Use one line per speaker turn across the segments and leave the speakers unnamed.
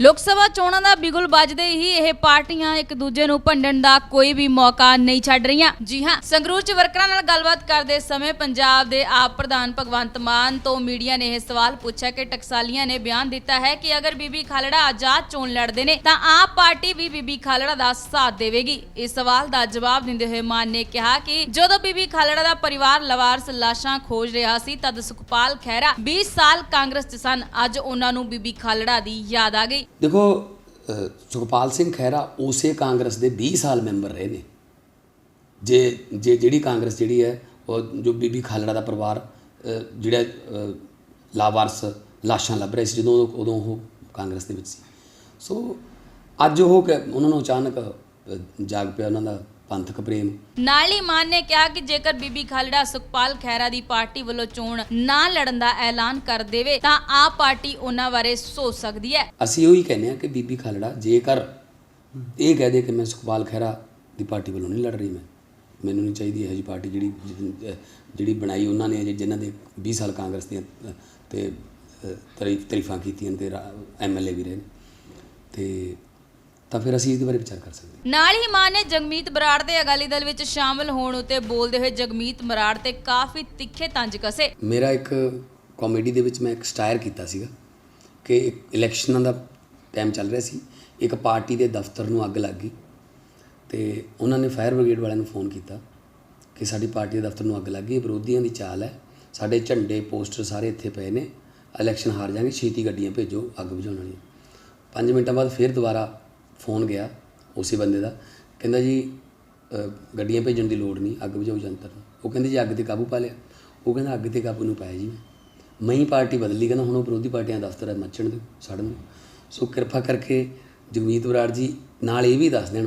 ਲੋਕ ਸਭਾ ਚੋਣਾਂ ਦਾ ਬਿਗੁਲ ਵੱਜਦੇ ਹੀ ਇਹ ਪਾਰਟੀਆਂ ਇੱਕ ਦੂਜੇ ਨੂੰ ਭੰਡਣ ਦਾ ਕੋਈ ਵੀ ਮੌਕਾ ਨਹੀਂ ਛੱਡ ਰਹੀਆਂ। ਜੀ ਹਾਂ, ਸੰਗਰੂਰ ਚ ਵਰਕਰਾਂ ਨਾਲ ਗੱਲਬਾਤ ਕਰਦੇ ਸਮੇਂ ਪੰਜਾਬ ਦੇ ਆਪ ਪ੍ਰਧਾਨ ਭਗਵੰਤ ਮਾਨ ਤੋਂ ਮੀਡੀਆ ਨੇ ਇਹ ਸਵਾਲ ਪੁੱਛਿਆ ਕਿ ਟਕਸਾਲੀਆਂ ਨੇ ਬਿਆਨ ਦਿੱਤਾ ਹੈ ਕਿ ਅਗਰ ਬੀਬੀ ਖਾਲੜਾ ਆਜ਼ਾਦ ਚੋਣ ਲੜਦੇ ਨੇ ਤਾਂ ਆਪ ਪਾਰਟੀ ਵੀ ਬੀਬੀ ਖਾਲੜਾ ਦਾ ਸਾਥ ਦੇਵੇਗੀ। ਇਸ ਸਵਾਲ ਦਾ ਜਵਾਬ ਦਿੰਦੇ ਹੋਏ ਮਾਨ ਨੇ ਕਿਹਾ ਕਿ ਜਦੋਂ ਬੀਬੀ ਖਾਲੜਾ ਦਾ ਪਰਿਵਾਰ ਲਵਾਰਸ ਲਾਸ਼ਾਂ ਖੋਜ ਰਿਹਾ ਸੀ ਤਦ ਸੁਖਪਾਲ ਖਹਿਰਾ 20 ਸਾਲ ਕਾਂਗਰਸ 'ਚ ਸਨ। ਅੱਜ ਉਹਨਾਂ ਨੂੰ ਬੀਬੀ ਖਾਲੜਾ ਦੀ ਯਾਦ ਆ ਗਈ।
ਦੇਖੋ ਸੁਖਪਾਲ ਸਿੰਘ ਖਹਿਰਾ ਉਸੇ ਕਾਂਗਰਸ ਦੇ 20 ਸਾਲ ਮੈਂਬਰ ਰਹੇ ਨੇ। ਜੇ ਜੇ ਜਿਹੜੀ ਕਾਂਗਰਸ ਜਿਹੜੀ ਹੈ, ਉਹ ਜੋ ਬੀਬੀ ਖਾਲੜਾ ਦਾ ਪਰਿਵਾਰ ਜਿਹੜਾ ਲਾਵਾਰਸ ਲਾਸ਼ਾਂ ਲੱਭ ਰਹੇ ਸੀ, ਜਦੋਂ ਉਦੋਂ- ਉਹ ਕਾਂਗਰਸ ਦੇ ਵਿੱਚ ਸੀ। ਸੋ, ਅੱਜ ਉਹ ਕ- ਉਹਨਾਂ ਨੂੰ ਅਚਾਨਕ ਜਾਗ ਪਿਆ, ਉਹਨਾਂ ਦਾ ਪੰਥਕ ਪ੍ਰੇਮ।
ਨਾਲ ਹੀ ਮਾਨ ਨੇ ਕਿਹਾ ਕਿ ਜੇਕਰ ਬੀਬੀ ਖਾਲੜਾ ਸੁਖਪਾਲ ਖਹਿਰਾ ਦੀ ਪਾਰਟੀ ਵੱਲੋਂ ਚੋਣ ਨਾ ਲੜਨ ਦਾ ਐਲਾਨ ਕਰ ਦੇਵੇ ਤਾਂ ਆਪ ਪਾਰਟੀ ਉਹਨਾਂ ਬਾਰੇ ਸੋਚ ਸਕਦੀ ਹੈ।
ਅਸੀਂ ਉਹੀ ਕਹਿੰਦੇ ਆ ਕਿ ਬੀਬੀ ਖਾਲੜਾ ਜੇਕਰ ਇਹ ਕਹਿ ਦੇ ਕਿ ਮੈਂ ਸੁਖਪਾਲ ਖਹਿਰਾ ਦੀ ਪਾਰਟੀ ਵੱਲੋਂ ਨਹੀਂ ਲੜ ਰਹੀ ਮੈਂ ਮੈਨੂੰ ਨਹੀਂ ਚਾਹੀਦੀ ਇਹ ਜੀ ਪਾਰਟੀ ਜਿਹੜੀ ਜਿਹੜੀ ਬਣਾਈ ਉਹਨਾਂ ਨੇ ਜਿਨ੍ਹਾਂ ਦੇ 20 ਸਾਲ ਕਾਂਗਰਸ ਦੀਆਂ ਤੇ ਤਾਰੀਫ ਤਾਰੀਫਾਂ ਕੀਤੀਆਂ ਤੇ ਐਮਐਲਏ ਵੀ ਰਹੇ ਨੇ। ਤੇ ਤਾਂ ਫਿਰ ਅਸੀਂ ਇਹਦੇ ਬਾਰੇ ਵਿਚਾਰ ਕਰ ਸਕਦੇ ਹਾਂ।
ਨਾਲ ਹੀ ਮਾਨ ਨੇ ਜਗਮੀਤ ਬਰਾੜ ਦੇ ਅਕਾਲੀ ਦਲ ਵਿੱਚ ਸ਼ਾਮਲ ਹੋਣ ਉਤੇ ਬੋਲਦੇ ਹੋਏ ਜਗਮੀਤ ਬਰਾੜ ਤੇ ਕਾਫੀ ਤਿੱਖੇ ਤੰਜ ਕਸੇ
ਮੇਰਾ ਇੱਕ ਕਾਮੇਡੀ ਦੇ ਵਿੱਚ ਮੈਂ ਇੱਕ ਸਟਾਇਰ ਕੀਤਾ ਸੀਗਾ ਕਿ ਇੱਕ ਇਲੈਕਸ਼ਨਾਂ ਦਾ ਟਾਈਮ ਚੱਲ ਰਿਹਾ ਸੀ ਇੱਕ ਪਾਰਟੀ ਦੇ ਦਫ਼ਤਰ ਨੂੰ ਅੱਗ ਲੱਗ ਗਈ ਤੇ ਉਹਨਾਂ ਨੇ ਫਾਇਰ ਬ੍ਰਿਗੇਡ ਵਾਲਿਆਂ ਨੂੰ ਫੋਨ ਕੀਤਾ ਕਿ ਸਾਡੀ ਪਾਰਟੀ ਦੇ ਦਫ਼ਤਰ ਨੂੰ ਅੱਗ ਲੱਗ ਗਈ ਵਿਰੋਧੀਆਂ ਦੀ ਚਾਲ ਹੈ ਸਾਡੇ ਝੰਡੇ ਪੋਸਟਰ ਸਾਰੇ ਇੱਥੇ ਪਏ ਨੇ ਇਲੈਕਸ਼ਨ ਹਾਰ ਜਾਣਗੇ ਛੇਤੀ ਗੱਡੀਆਂ ਭੇਜੋ ਅੱਗ ਬੁਝਾਉਣ ਵਾਲੀਆਂ 5 ਮਿੰਟਾਂ ਬਾਅਦ ਫਿਰ ਦੁਬਾਰਾ ਫੋਨ ਗਿਆ ਉਸੇ ਬੰਦੇ ਦਾ, ਕਹਿੰਦਾ ਜੀ ਗੱਡੀਆਂ ਭੇਜਣ ਦੀ ਲੋੜ ਨਹੀਂ, ਅੱਗ ਬੁਝਾਓ ਜੰਤਰ ਨੂੰ। ਉਹ ਕਹਿੰਦੇ ਜੀ ਅੱਗ ਤੇ ਕਾਬੂ ਪਾ ਲਿਆ। ਉਹ ਕਹਿੰਦਾ ਅੱਗ ਤੇ ਕਾਬੂ ਨੂੰ ਪਾਇਆ ਜੀ ਮੈਂ। ਮੈਂ ਹੀ ਪਾਰਟੀ ਬਦਲੀ, ਕਹਿੰਦਾ ਹੁਣ ਉਹ ਵਿਰੋਧੀ ਪਾਰਟੀਆਂ ਦਾ ਦਫ਼ਤਰ ਹੈ, ਮੱਚਣ ਦੇ ਸੜਨ ਦੇ ਸੋ ਕਿਰਪਾ ਕਰਕੇ ਜਗਮੀਤ ਬਰਾੜ ਜੀ ਨਾਲ ਇਹ ਵੀ ਦੱਸ ਦੇਣ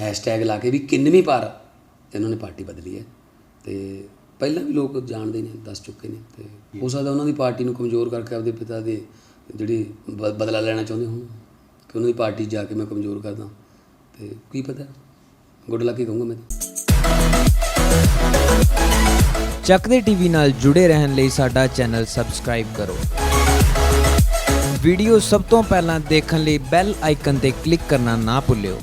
ਹੈਸ਼ਟੈਗ ਲਾ ਕੇ ਵੀ ਕਿੰਨਵੀਂ ਪਾਰ ਇਹਨਾਂ ਨੇ ਪਾਰਟੀ ਬਦਲੀ ਹੈ। ਤੇ ਪਹਿਲਾਂ ਵੀ ਲੋਕ ਜਾਣਦੇ ਨੇ, ਦੱਸ ਚੁੱਕੇ ਨੇ, ਤੇ ਹੋ ਸਕਦਾ ਉਹਨਾਂ ਦੀ ਪਾਰਟੀ ਨੂੰ ਕਮਜ਼ੋਰ ਕਰਕੇ ਆਪਦੇ ਪਿਤਾ ਦੇ ਜਿਹੜੀ ਬ- ਬਦਲਾ ਲੈਣਾ ਚਾਹੁੰਦੇ ਹੋਣ। ਕਿ ਉਹਨਾਂ ਦੀ ਪਾਰਟੀ ਜਾ ਕੇ ਮੈਂ ਕਮਜ਼ੋਰ ਕਰਦਾ। ਤੇ ਕੀ ਪਤਾ? ਗੁੱਡ ਲੱਕ ਹੀ ਕਹੂੰਗਾ ਮੈਂ ਤਾਂ।
ਚੱਕਦੇ ਟੀਵੀ ਨਾਲ ਜੁੜੇ ਰਹਿਣ ਲਈ ਸਾਡਾ ਚੈਨਲ ਸਬਸਕ੍ਰਾਈਬ ਕਰੋ। ਵੀਡੀਓ ਸਭ ਤੋਂ ਪਹਿਲਾਂ ਦੇਖਣ ਲਈ ਬੈਲ ਆਈਕਨ ਤੇ ਕਲਿੱਕ ਕਰਨਾ ਨਾ ਭੁੱਲਿਓ।